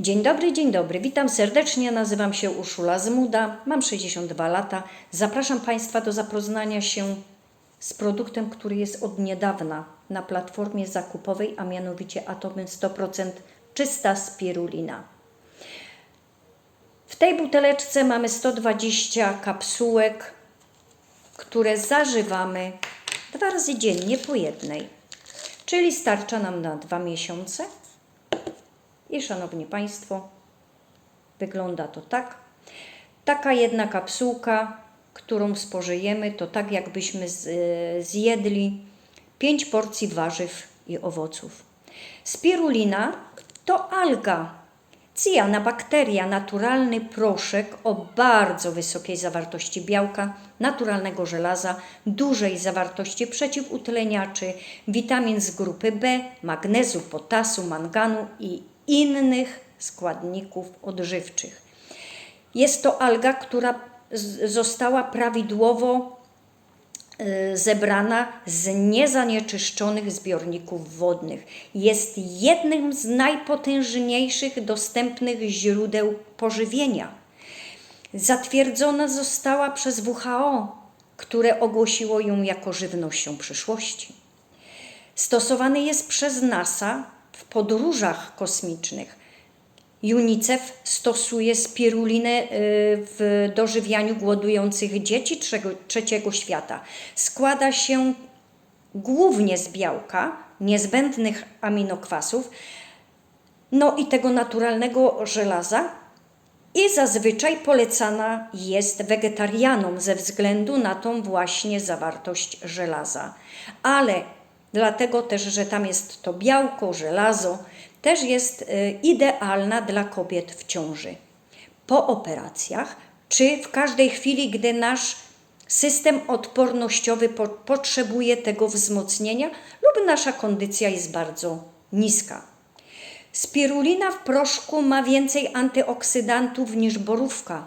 Dzień dobry, dzień dobry. Witam serdecznie. Nazywam się Urszula Zmuda. Mam 62 lata. Zapraszam Państwa do zapoznania się z produktem, który jest od niedawna na platformie zakupowej, a mianowicie Atomy 100% czysta spirulina. W tej buteleczce mamy 120 kapsułek, które zażywamy dwa razy dziennie po jednej. Czyli starcza nam na dwa miesiące. I szanowni Państwo, wygląda to tak. Taka jedna kapsułka, którą spożyjemy, to tak jakbyśmy e, zjedli 5 porcji warzyw i owoców. Spirulina to alga, cyjanobakteria, naturalny proszek o bardzo wysokiej zawartości białka, naturalnego żelaza, dużej zawartości przeciwutleniaczy, witamin z grupy B, magnezu, potasu, manganu i innych składników odżywczych. Jest to alga, która została prawidłowo y, zebrana z niezanieczyszczonych zbiorników wodnych. Jest jednym z najpotężniejszych dostępnych źródeł pożywienia. Zatwierdzona została przez WHO, które ogłosiło ją jako żywnością przyszłości. Stosowany jest przez NASA w podróżach kosmicznych. UNICEF stosuje spirulinę y, w dożywianiu głodujących dzieci trzeciego świata. Składa się głównie z białka, niezbędnych aminokwasów, no i tego naturalnego żelaza. I zazwyczaj polecana jest wegetarianom ze względu na tą właśnie zawartość żelaza. Ale dlatego też, że tam jest to białko, żelazo, też jest y, idealna dla kobiet w ciąży. Po operacjach, czy w każdej chwili, gdy nasz system odpornościowy po, potrzebuje tego wzmocnienia lub nasza kondycja jest bardzo niska. Spirulina w proszku ma więcej antyoksydantów niż borówka.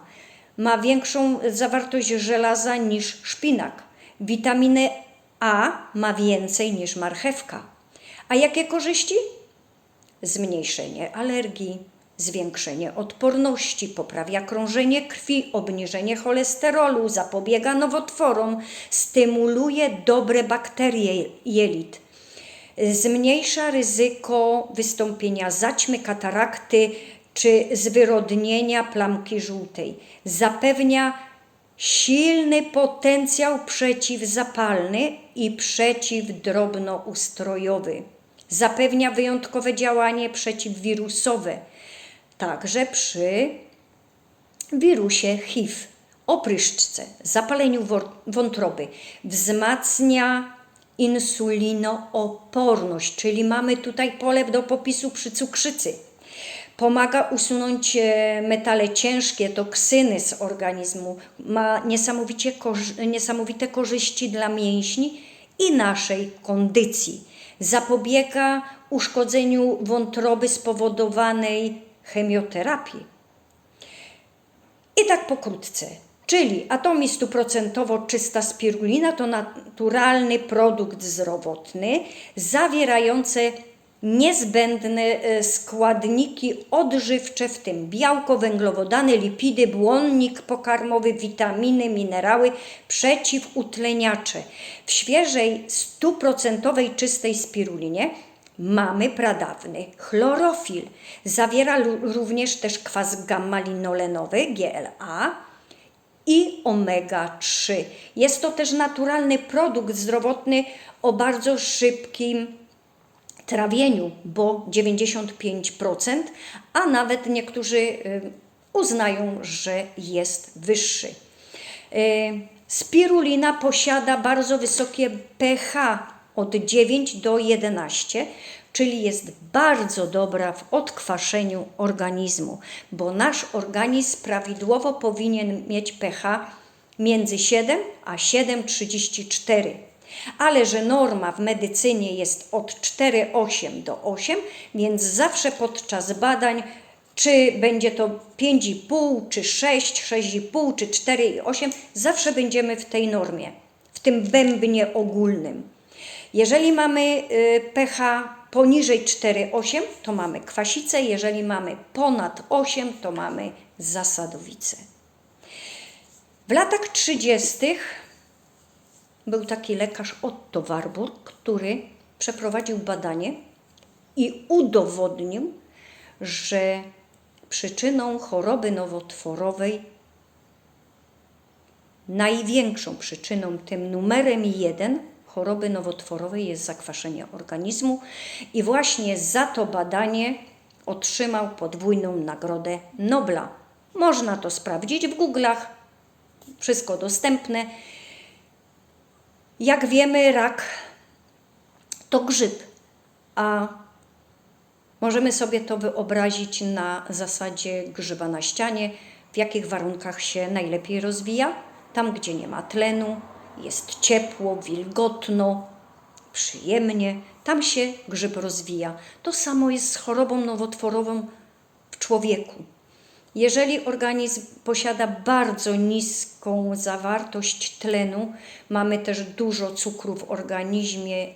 Ma większą zawartość żelaza niż szpinak. Witaminy A ma więcej niż marchewka. A jakie korzyści? Zmniejszenie alergii, zwiększenie odporności, poprawia krążenie krwi, obniżenie cholesterolu, zapobiega nowotworom, stymuluje dobre bakterie jelit zmniejsza ryzyko wystąpienia zaćmy, katarakty czy zwyrodnienia plamki żółtej. Zapewnia silny potencjał przeciwzapalny i przeciwdrobnoustrojowy. Zapewnia wyjątkowe działanie przeciwwirusowe, także przy wirusie HIV, opryszczce, zapaleniu wątroby, wzmacnia insulinooporność, czyli mamy tutaj pole do popisu przy cukrzycy. Pomaga usunąć e, metale ciężkie, toksyny z organizmu, ma niesamowicie korzy- niesamowite korzyści dla mięśni i naszej kondycji. Zapobiega uszkodzeniu wątroby spowodowanej chemioterapii. I tak pokrótce. Czyli atomi stuprocentowo czysta spirulina to naturalny produkt zdrowotny zawierający niezbędne e, składniki odżywcze, w tym białko, węglowodany, lipidy, błonnik pokarmowy, witaminy, minerały, przeciwutleniacze. W świeżej stuprocentowej czystej spirulinie mamy pradawny chlorofil. Zawiera również też kwas gamma-linolenowy, GLA, i omega-3. Jest to też naturalny produkt zdrowotny o bardzo szybkim trawieniu, bo 95%, a nawet niektórzy y, uznają, że jest wyższy. Y, Spirulina posiada bardzo wysokie pH od 9 do 11, czyli jest bardzo dobra w odkwaszeniu organizmu, bo nasz organizm prawidłowo powinien mieć pH między 7 a 7,34. Ale że norma w medycynie jest od 4,8 do 8, więc zawsze podczas badań czy będzie to 5,5, czy 6, 6,5, czy 4,8, zawsze będziemy w tej normie, w tym bębnie ogólnym. Jeżeli mamy y, pH poniżej 4,8 to mamy kwasicę, jeżeli mamy ponad 8 to mamy zasadowicę. W latach 30. był taki lekarz Otto Warburg, który przeprowadził badanie i udowodnił, że przyczyną choroby nowotworowej, największą przyczyną, tym numerem jeden choroby nowotworowej jest zakwaszenie organizmu i właśnie za to badanie otrzymał podwójną nagrodę Nobla. Można to sprawdzić w Google'ach, wszystko dostępne. Jak wiemy, rak to grzyb, a możemy sobie to wyobrazić na zasadzie grzyba na ścianie, w jakich warunkach się najlepiej rozwija. Tam, gdzie nie ma tlenu, jest ciepło, wilgotno, przyjemnie, tam się grzyb rozwija. To samo jest z chorobą nowotworową w człowieku. Jeżeli organizm posiada bardzo niską zawartość tlenu, mamy też dużo cukru w organizmie,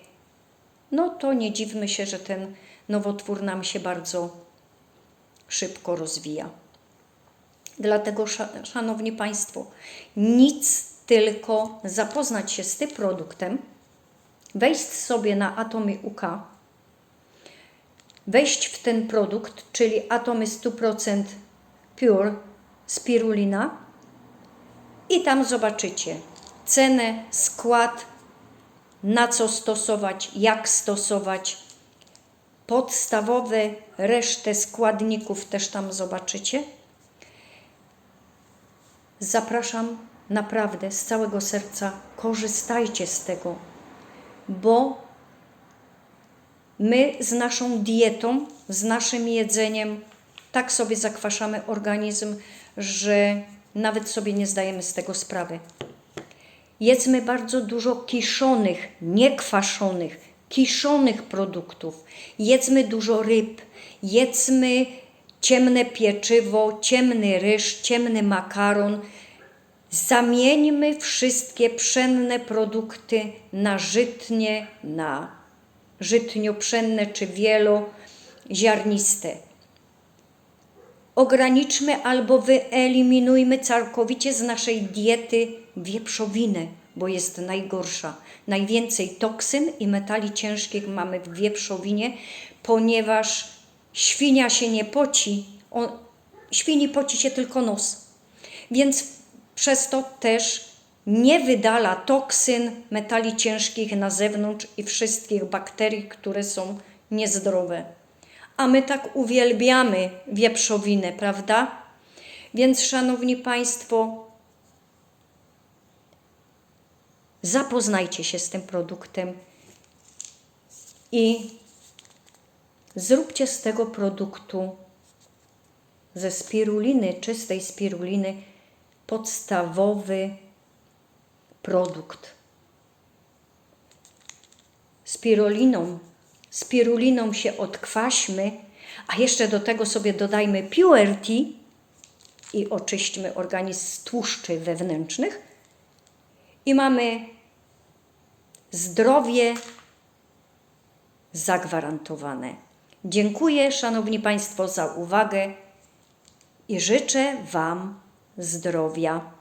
no to nie dziwmy się, że ten nowotwór nam się bardzo szybko rozwija. Dlatego, Szanowni Państwo, nic tylko zapoznać się z tym produktem, wejść sobie na Atomy UK, wejść w ten produkt, czyli Atomy 100% Pure Spirulina i tam zobaczycie cenę, skład, na co stosować, jak stosować. Podstawowe resztę składników też tam zobaczycie. Zapraszam naprawdę z całego serca, korzystajcie z tego, bo my z naszą dietą, z naszym jedzeniem tak sobie zakwaszamy organizm, że nawet sobie nie zdajemy z tego sprawy. Jedzmy bardzo dużo kiszonych, niekwaszonych, kiszonych produktów. Jedzmy dużo ryb, jedzmy ciemne pieczywo, ciemny ryż, ciemny makaron. Zamieńmy wszystkie pszenne produkty na żytnie, na żytnio-pszenne czy wieloziarniste. Ograniczmy albo wyeliminujmy całkowicie z naszej diety wieprzowinę, bo jest najgorsza. Najwięcej toksyn i metali ciężkich mamy w wieprzowinie, ponieważ świnia się nie poci, on, świni poci się tylko nos. Więc przez to też nie wydala toksyn, metali ciężkich na zewnątrz i wszystkich bakterii, które są niezdrowe. A my tak uwielbiamy wieprzowinę, prawda? Więc, szanowni Państwo, zapoznajcie się z tym produktem i zróbcie z tego produktu, ze spiruliny, czystej spiruliny, podstawowy produkt. Spiruliną, spiruliną się odkwaśmy, a jeszcze do tego sobie dodajmy Purity i oczyśćmy organizm z tłuszczy wewnętrznych i mamy zdrowie zagwarantowane. Dziękuję, Szanowni Państwo, za uwagę i życzę Wam zdrowia.